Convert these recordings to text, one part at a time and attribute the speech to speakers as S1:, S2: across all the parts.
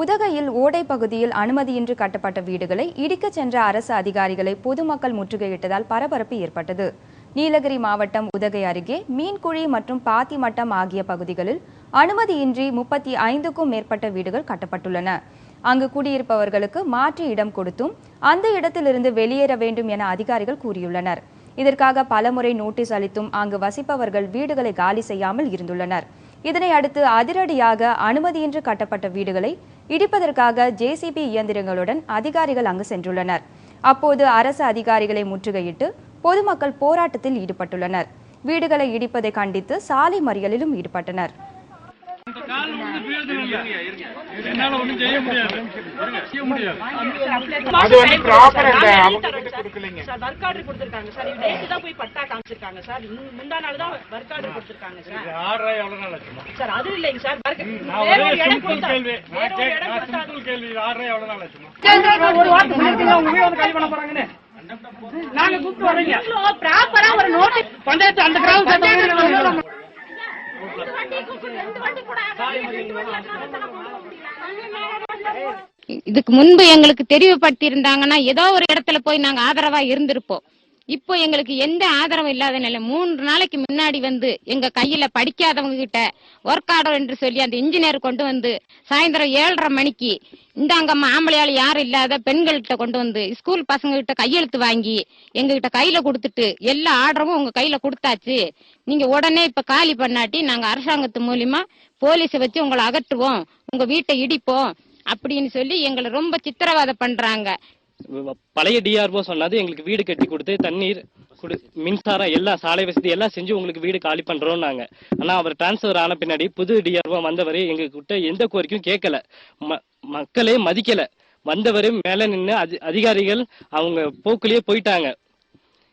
S1: உதகையில் ஓடை பகுதியில் அனுமதியின்றி கட்டப்பட்ட வீடுகளை இடிக்கச் சென்ற அரசு அதிகாரிகளை பொதுமக்கள் முற்றுகையிட்டதால் பரபரப்பு ஏற்பட்டது. நீலகிரி மாவட்டம் உதகை அருகே மீன்குழி மற்றும் பாத்திமட்டம் ஆகிய பகுதிகளில் அனுமதியின்றி முப்பத்தி ஐந்துக்கும் மேற்பட்ட வீடுகள் கட்டப்பட்டுள்ளன. அங்கு குடியிருப்பவர்களுக்கு மாற்று இடம் கொடுத்தும் அந்த இடத்திலிருந்து வெளியேற வேண்டும் என அதிகாரிகள் கூறியுள்ளனர். இதற்காக பலமுறை நோட்டீஸ் அளித்தும் அங்கு வசிப்பவர்கள் வீடுகளை காலி செய்யாமல் இருந்துள்ளனர். இதனை அடுத்து அதிரடியாக அனுமதியின்றி கட்டப்பட்ட வீடுகளை இடிப்பதற்காக ஜேசிபி இயந்திரங்களுடன் அதிகாரிகள் அங்கு சென்றுள்ளனர். அப்போது அரசு அதிகாரிகளை முற்றுகையிட்டு பொதுமக்கள் போராட்டத்தில் ஈடுபட்டுள்ளனர். வீடுகளை இடிப்பதை கண்டித்து சாலை மறியலிலும் ஈடுபட்டனர்.
S2: கால் வந்து வீழ்துல என்னால ஒண்ணும் செய்ய முடியாது. செய்ய முடியாது.
S3: அது வந்து ப்ராப்பர் அவங்க கொடுக்கலைங்க.
S4: சார் ஒர்க் ஆர்டர் கொடுத்துருக்காங்க சார். இவங்க நேற்று தான் போய் பட்டா காமிச்சிருக்காங்க சார். முந்தா நாள் தான் ஒர்க் ஆர்டர் கொடுத்துருக்காங்க சார்.
S2: ஆடுறா எவ்வளவு நாள் ஆச்சுமா?
S4: சார் அது இல்லைங்க சார்.
S2: நான் கேள்வி. கேள்வி. ஆடுறா எவ்வளவு நாள் ஆச்சுமா?
S5: ஒரு வாரத்துக்கு முன்னாடி உங்க வீடு வந்து காலி பண்ண போறாங்கன்னு. நாங்க கூப்பிட்டு வரீங்க
S4: நீங்களும் ப்ராப்பரா ஒரு நோட்டீஸ்
S5: பஞ்சாயத்து அந்த
S6: இதுக்கு முன்பு எங்களுக்கு தெரிவுபடுத்தி இருந்தாங்கன்னா ஏதோ ஒரு இடத்துல போய் நாங்க ஆதரவா இருந்திருப்போம். இப்போ எங்களுக்கு எந்த ஆதரவும் இல்லாத நிலை. மூன்று நாளைக்கு முன்னாடி வந்து எங்க கையில படிக்காதவங்க கிட்ட ஒர்க் ஆர்டர் என்று சொல்லி அந்த இன்ஜினியர் கொண்டு வந்து சாயந்தரம் ஏழரை மணிக்கு இந்த இந்தாங்கம்மா ஆம்பளையால் யாரும் இல்லாத பெண்கள்கிட்ட கொண்டு வந்து ஸ்கூல் பசங்க கிட்ட கையெழுத்து வாங்கி எங்ககிட்ட கையில கொடுத்துட்டு எல்லா ஆர்டரும் உங்க கையில கொடுத்தாச்சு. நீங்க உடனே இப்ப காலி பண்ணாட்டி நாங்க அரசாங்கத்து மூலியமா போலீஸை வச்சு உங்களை அகற்றுவோம். உங்க வீட்டை இடிப்போம். அப்படின்னு சொல்லி எங்களை ரொம்ப சித்திரவதை பண்றாங்க.
S7: பழைய டிஆர்ஓ சொன்னது எங்களுக்கு வீடு கட்டி கொடுத்து தண்ணீர் கொடு மின்சாரம் எல்லாம் சாலை வசதி எல்லாம் செஞ்சு உங்களுக்கு வீடு காலி பண்றோம்னாங்க. ஆனா அவர் டிரான்ஸ்ஃபர் ஆன பின்னாடி புது டிஆர்ஓ வந்தவரை எங்க கிட்ட எந்த கோரிக்கையும் கேட்கல. ம- மக்களே மதிக்கல. வந்தவரை மேல நின்று அதிகாரிகள் அவங்க போக்குலயே போயிட்டாங்க.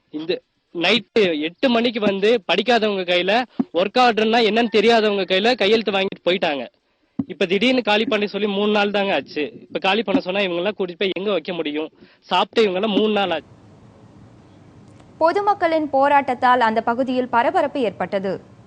S7: இந்த நைட்டு எட்டு மணிக்கு வந்து படிக்காதவங்க கையில ஒர்க் ஆர்டர்னா என்னன்னு தெரியாதவங்க கையில கையெழுத்து வாங்கிட்டு போயிட்டாங்க. இப்ப திடீர்னு காலி பண்ணி சொல்லி மூணு நாள் தாங்க ஆச்சு. இப்ப காலி பண்ண சொன்னா இவங்க எல்லாம் கூட்டிட்டு போய் எங்க வைக்க முடியும்? சாப்பிட்டு இவங்க எல்லாம் மூணு நாள் ஆச்சு.
S1: பொதுமக்களின் போராட்டத்தால் அந்த பகுதியில் பரபரப்பு ஏற்பட்டது.